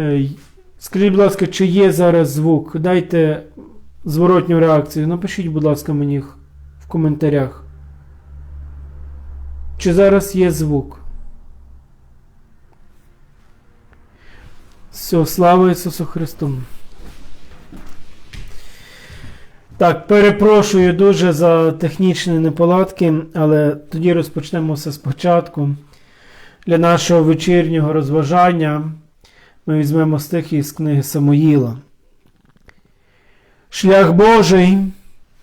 Е, Скажіть, будь ласка, чи є зараз звук? Дайте зворотню реакцію. Напишіть, будь ласка, мені в в коментарях. Чи зараз є звук? Все, слава Ісусу Христу. Так, перепрошую дуже за технічні неполадки, але тоді розпочнемо все спочатку. Для нашого вечірнього розважання ми візьмемо стихи із книги Самоїла. Шлях Божий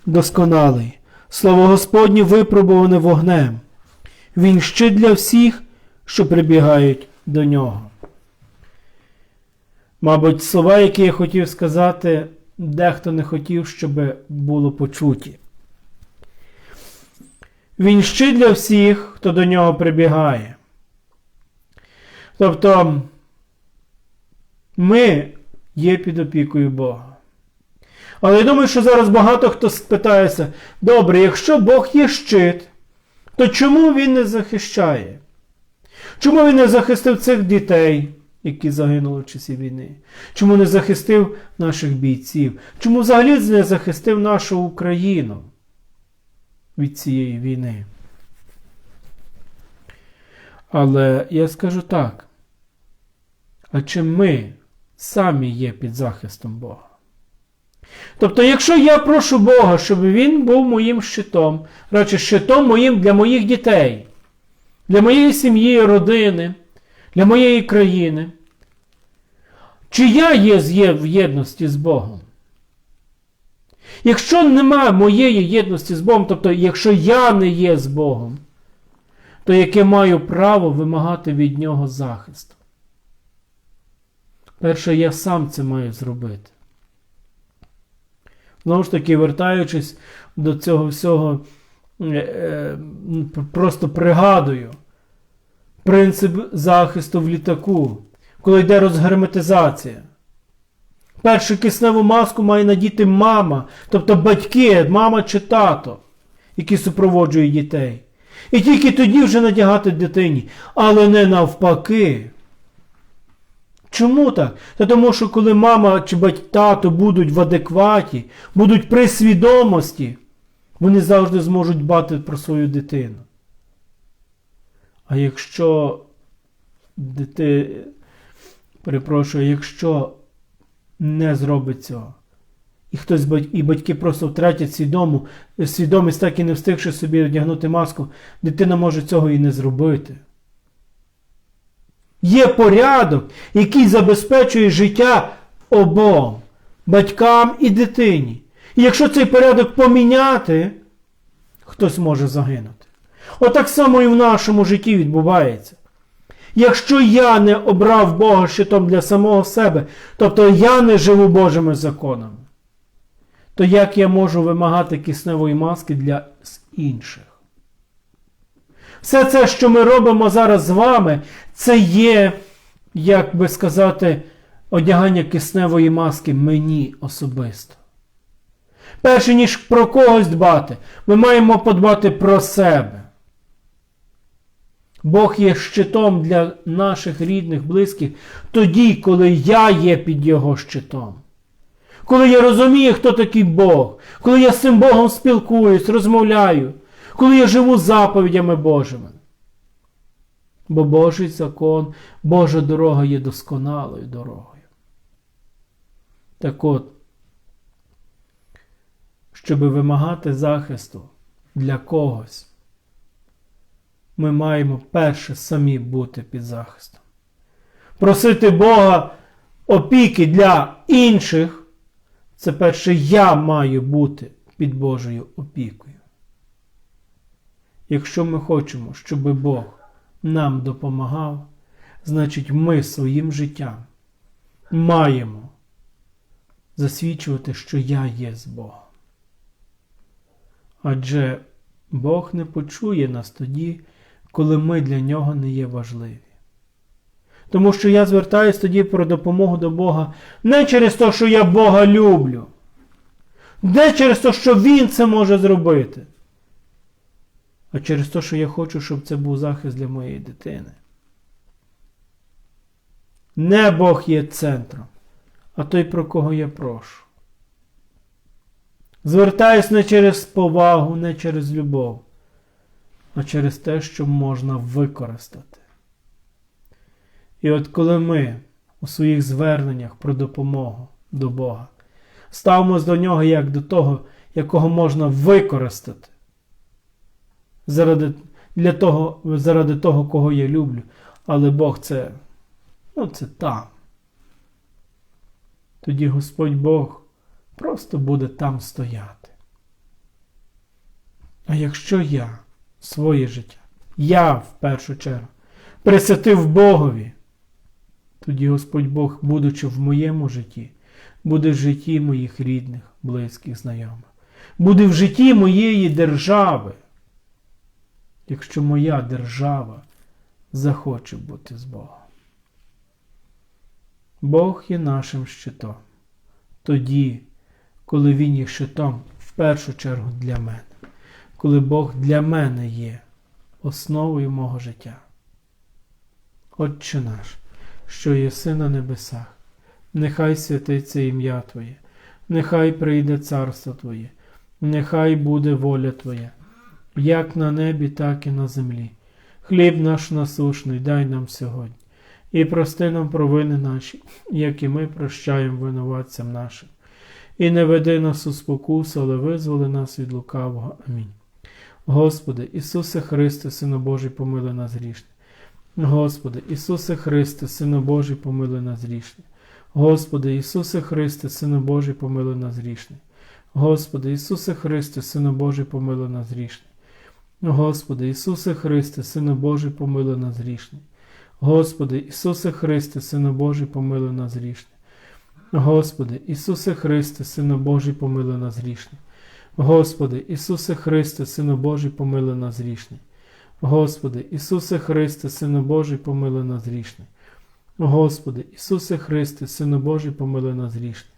досконалий, слово Господнє випробуване вогнем. Він щит для всіх, що прибігають до нього. Мабуть, слова, які я хотів сказати, дехто не хотів, щоб було почуті. Він щит для всіх, хто до нього прибігає. Тобто ми є під опікою Бога. Але я думаю, що зараз багато хто спитається: добре, якщо Бог є щит, то чому він не захищає? Чому він не захистив цих дітей, які загинули в часі війни? Чому не захистив наших бійців? Чому взагалі не захистив нашу Україну від цієї війни? Але я скажу так. А чи ми самі є під захистом Бога? Тобто, якщо я прошу Бога, щоб Він був моїм щитом, радше щитом моїм для моїх дітей, для моєї сім'ї, родини, для моєї країни, чи я є в єдності з Богом? Якщо немає моєї єдності з Богом, тобто, якщо я не є з Богом, то яке маю право вимагати від Нього захисту? Перше, я сам це маю зробити. Знову ж таки, вертаючись до цього всього, е, е, просто пригадую принцип захисту в літаку, коли йде розгерметизація. Першу кисневу маску має надіти мама, тобто батьки, мама чи тато, які супроводжують дітей. І тільки тоді вже надягати дитині, але не навпаки. Чому так? Та тому що коли мама чи тато будуть в адекваті, будуть при свідомості, вони завжди зможуть дбати про свою дитину. А якщо дити, перепрошую, якщо не зробить цього, і хтось і батьки просто втратять свідому, свідомість, так і не встигши собі одягнути маску, дитина може цього і не зробити. Є порядок, який забезпечує життя обом, батькам і дитині. І якщо цей порядок поміняти, хтось може загинути. Отак само і в нашому житті відбувається. Якщо я не обрав Бога щитом для самого себе, тобто я не живу Божими законами, то як я можу вимагати кисневої маски для інших? Все це, що ми робимо зараз з вами, це є, як би сказати, одягання кисневої маски мені особисто. Перше, ніж про когось дбати, ми маємо подбати про себе. Бог є щитом для наших рідних, близьких тоді, коли я є під Його щитом. Коли я розумію, хто такий Бог, коли я з цим Богом спілкуюсь, розмовляю, коли я живу заповідями Божими. Бо Божий закон, Божа дорога є досконалою дорогою. Так от, щоб вимагати захисту для когось, ми маємо перше самі бути під захистом. Просити Бога опіки для інших, це перше я маю бути під Божою опікою. Якщо ми хочемо, щоб Бог нам допомагав, значить ми своїм життям маємо засвідчувати, що я є з Богом. Адже Бог не почує нас тоді, коли ми для нього не є важливі. Тому що я звертаюся тоді про допомогу до Бога не через те, що я Бога люблю, не через те, що Він це може зробити а через те, що я хочу, щоб це був захист для моєї дитини. Не Бог є центром, а той, про кого я прошу. Звертаюсь не через повагу, не через любов, а через те, що можна використати. І от коли ми у своїх зверненнях про допомогу до Бога ставимось до нього як до того, якого можна використати заради, для того, заради того, кого я люблю, але Бог це, ну, це там. Тоді Господь Бог просто буде там стояти. А якщо я своє життя, я в першу чергу, присвятив Богові, тоді Господь Бог, будучи в моєму житті, буде в житті моїх рідних, близьких, знайомих, буде в житті моєї держави, якщо моя держава захоче бути з Богом. Бог є нашим щитом. Тоді, коли Він є щитом, в першу чергу для мене, коли Бог для мене є основою мого життя. Отче наш, що єси на небесах, нехай святиться ім'я Твоє, нехай прийде царство Твоє, нехай буде воля Твоя, як на небі, так і на землі. Хліб наш насушний дай нам сьогодні, і прости нам провини наші, як і ми прощаємо винуватцям нашим. І не веди нас у спокусу, але визволи нас від лукавого. Амінь. Господи, Ісусе Христе, Сину Божий, помили нас грішне. Господи, Ісусе Христе, Сину Божий, помили нас грішне. Господи, Ісусе Христе, Сину Божий, помили нас грішне. Господи, Ісусе Христе, Сину Божий, помили нас грішне. Господи, Ісусе Христе, Сину Божий, помили нас грішне. Господи, Ісусе Христе, Сину Божий, помили нас грішне. Господи, Ісусе Христе, Сину Божий, помили нас грішне. Господи, Ісусе Христе, Сину Божий, помили нас грішне. Господи, Ісусе Христе, Сину Божий, помили нас грішне. Господи, Ісусе Христе, Сину Божий, помили нас грішне.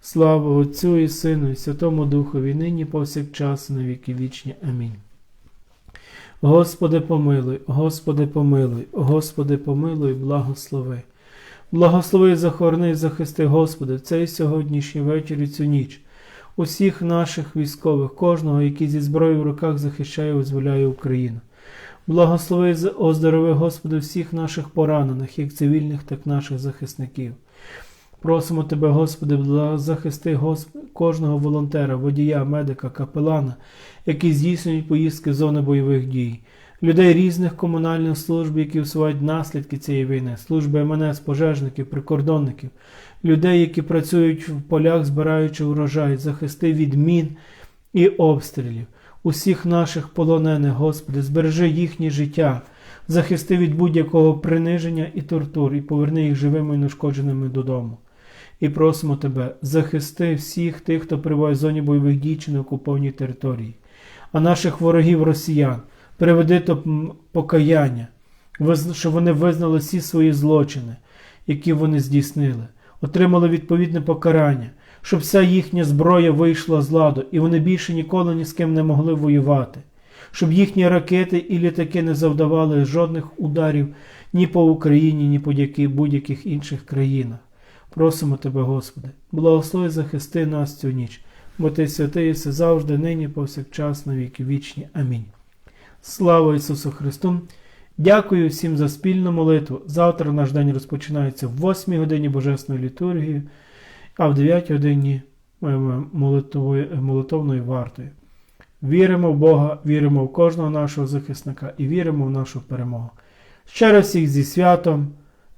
Слава Отцю і Сину, і Святому Духові, нині повсякчас, на віки вічні. Амінь. Господи, помилуй, Господи, помилуй, Господи, помилуй, благослови. Благослови, захорони, захисти, Господи, в цей сьогоднішній вечір і цю ніч. Усіх наших військових, кожного, який зі зброєю в руках захищає і визволяє Україну. Благослови, оздорови, Господи, всіх наших поранених, як цивільних, так і наших захисників. Просимо Тебе, Господи, захисти Господи, кожного волонтера, водія, медика, капелана, які здійснюють поїздки в зони бойових дій, людей різних комунальних служб, які усувають наслідки цієї війни, служби МНС, пожежників, прикордонників, людей, які працюють в полях, збираючи урожай, захисти від мін і обстрілів, усіх наших полонених, Господи, збережи їхнє життя. Захисти від будь-якого приниження і тортур, і поверни їх живими і нешкодженими додому. І просимо тебе, захисти всіх тих, хто перебуває в зоні бойових дій чи на окупованій території, а наших ворогів росіян. Приведи до покаяння, щоб вони визнали всі свої злочини, які вони здійснили, отримали відповідне покарання, щоб вся їхня зброя вийшла з ладу, і вони більше ніколи ні з ким не могли воювати, щоб їхні ракети і літаки не завдавали жодних ударів ні по Україні, ні по будь-яких інших країнах. Просимо Тебе, Господи, благослови захисти нас цю ніч, бо Ти святий єси завжди, нині, повсякчас, на віки вічні. Амінь. Слава Ісусу Христу! Дякую всім за спільну молитву. Завтра наш день розпочинається в 8 годині Божесної літургії, а в 9 годині молитовною вартою. Віримо в Бога, віримо в кожного нашого захисника і віримо в нашу перемогу. Ще раз всіх зі святом,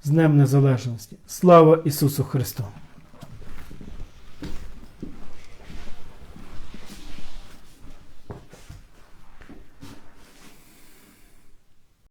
з Днем Незалежності. Слава Ісусу Христу!